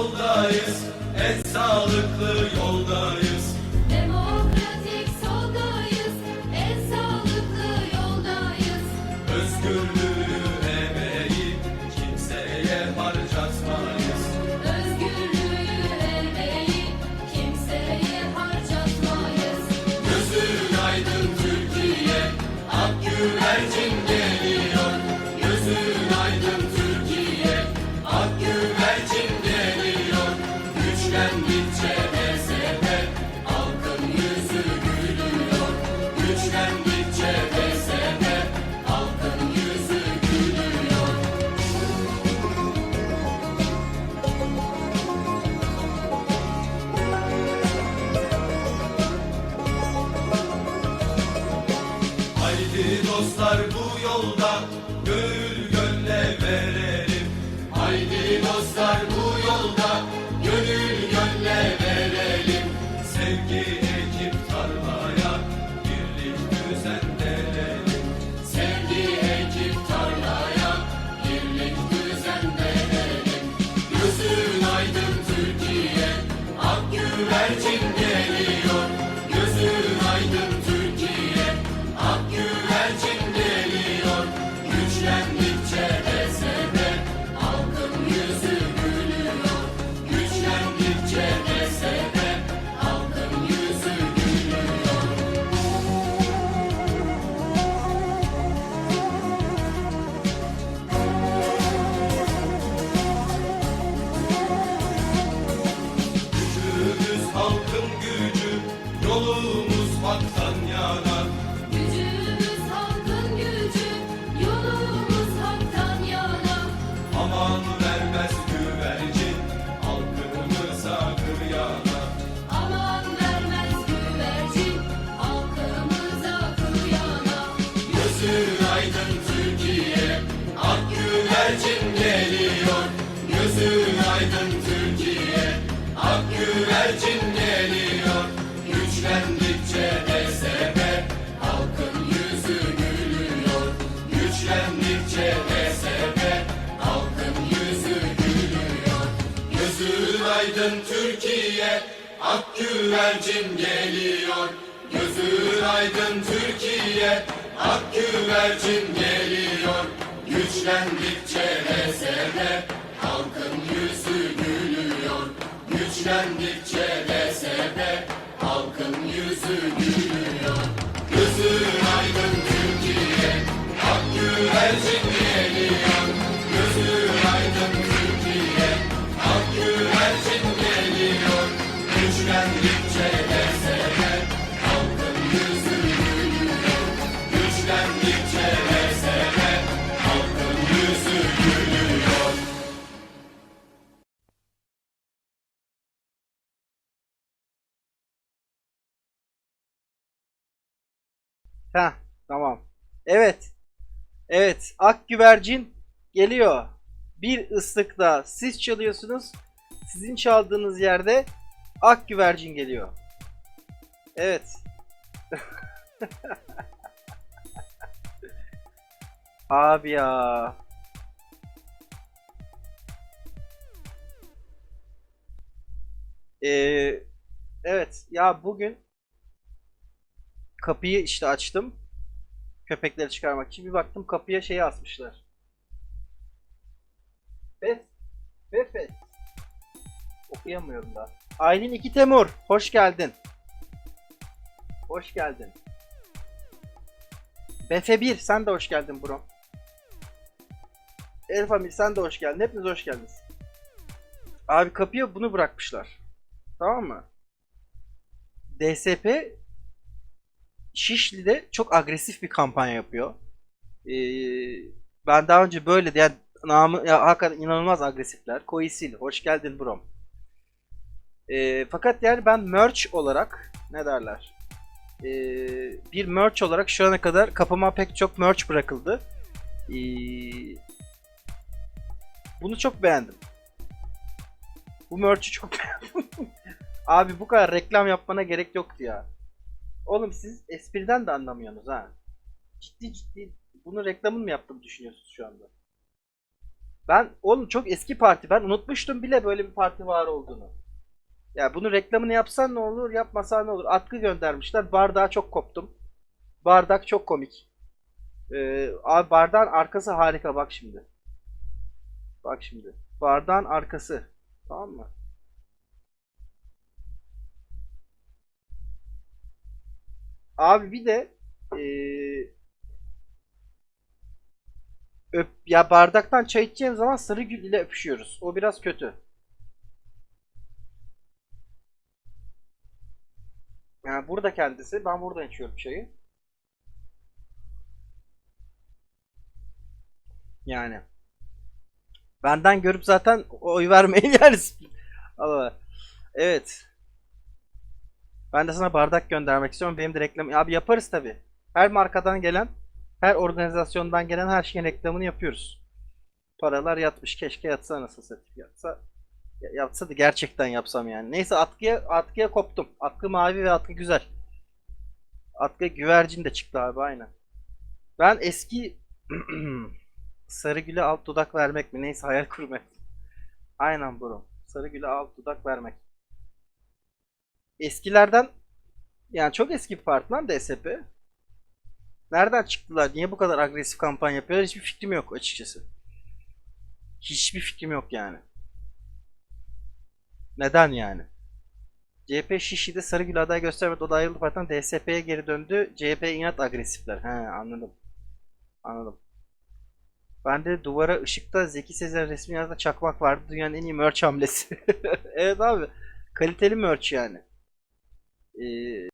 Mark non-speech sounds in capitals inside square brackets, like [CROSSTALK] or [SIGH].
yoldayız, en sağlıklı yoldayız. Dostlar bu yolda gönül gönle verelim. Haydi dostlar bu yolda gönül gönle verelim. Sevgi ekip tarlaya birlik düzenleyelim. Sevgi ekip tarlaya birlik düzenleyelim. Gözün aydın Türkiye, ak güvercin Gözün aydın Türkiye, ak güvercin geliyor. Gözün aydın Türkiye, ak güvercin geliyor. Güçlendikçe DSP, halkın yüzü gülüyor. Güçlendikçe DSP, halkın yüzü gülüyor. Gözün aydın Türkiye, ak güvercin geliyor. Gözün aydın Türkiye, ak güvercin geliyor. Güçlendikçe DSP, halkın yüzü gülüyor. Güçlendikçe DSP, halkın yüzü gülüyor. Gözün aydın Türkiye, ak güvercin geliyor. Heh, tamam. Evet. Evet, ak güvercin geliyor. Bir ıslıkta siz çalıyorsunuz. Sizin çaldığınız yerde ak güvercin geliyor. Evet. [LAUGHS] Abi ya. Ee, evet ya bugün kapıyı işte açtım. Köpekleri çıkarmak için bir baktım kapıya şeyi asmışlar. Bes. Befes. Okuyamıyorum da. Aylin 2 Temur. Hoş geldin. Hoş geldin. Befe 1 sen de hoş geldin bro. Elif Amil sen de hoş geldin. Hepiniz hoş geldiniz. Abi kapıya bunu bırakmışlar. Tamam mı? DSP Şişli'de çok agresif bir kampanya yapıyor. Ee, ben daha önce böyle yani namı ya hakikaten inanılmaz agresifler. Koisil, hoş geldin brom. Ee, fakat yani ben merch olarak ne derler? Ee, bir merch olarak şu ana kadar kapıma pek çok merch bırakıldı. Ee, bunu çok beğendim. Bu merch'ü çok [LAUGHS] beğendim. Abi bu kadar reklam yapmana gerek yoktu ya. Oğlum siz espriden de anlamıyorsunuz ha. Ciddi ciddi bunu reklamını mı yaptım düşünüyorsunuz şu anda? Ben oğlum çok eski parti. Ben unutmuştum bile böyle bir parti var olduğunu. Ya bunu reklamını yapsan ne olur, yapmasan ne olur? Atkı göndermişler. Bardağa çok koptum. Bardak çok komik. Ee, abi bardağın arkası harika bak şimdi. Bak şimdi. Bardağın arkası. Tamam mı? Abi bir de ee, öp ya bardaktan çay içeceğim zaman sarı gül ile öpüşüyoruz. O biraz kötü. Yani burada kendisi. Ben buradan içiyorum çayı. Yani. Benden görüp zaten oy vermeyin yani. [LAUGHS] Allah. Evet. Ben de sana bardak göndermek istiyorum. Benim de reklam... Abi yaparız tabi. Her markadan gelen, her organizasyondan gelen her şeyin reklamını yapıyoruz. Paralar yatmış. Keşke yatsa nasıl satayım. Yatsa ya- yapsa da gerçekten yapsam yani. Neyse atkıya atkıya koptum. Atkı mavi ve atkı güzel. Atkı güvercin de çıktı abi aynen. Ben eski [CLEARS THROAT] Sarıgül'e alt dudak vermek mi? Neyse hayal kurmak. Aynen bro. Sarıgül'e alt dudak vermek. Eskilerden yani çok eski bir parti lan DSP. Nereden çıktılar? Niye bu kadar agresif kampanya yapıyorlar? Hiçbir fikrim yok açıkçası. Hiçbir fikrim yok yani. Neden yani? CHP Şişli'de Sarıgül aday göstermedi. O da ayrıldı partiden DSP'ye geri döndü. CHP inat agresifler. He anladım. Anladım. Ben de duvara ışıkta Zeki Sezer resmi yazda çakmak vardı. Dünyanın en iyi merch hamlesi. [LAUGHS] evet abi. Kaliteli merch yani. Ee,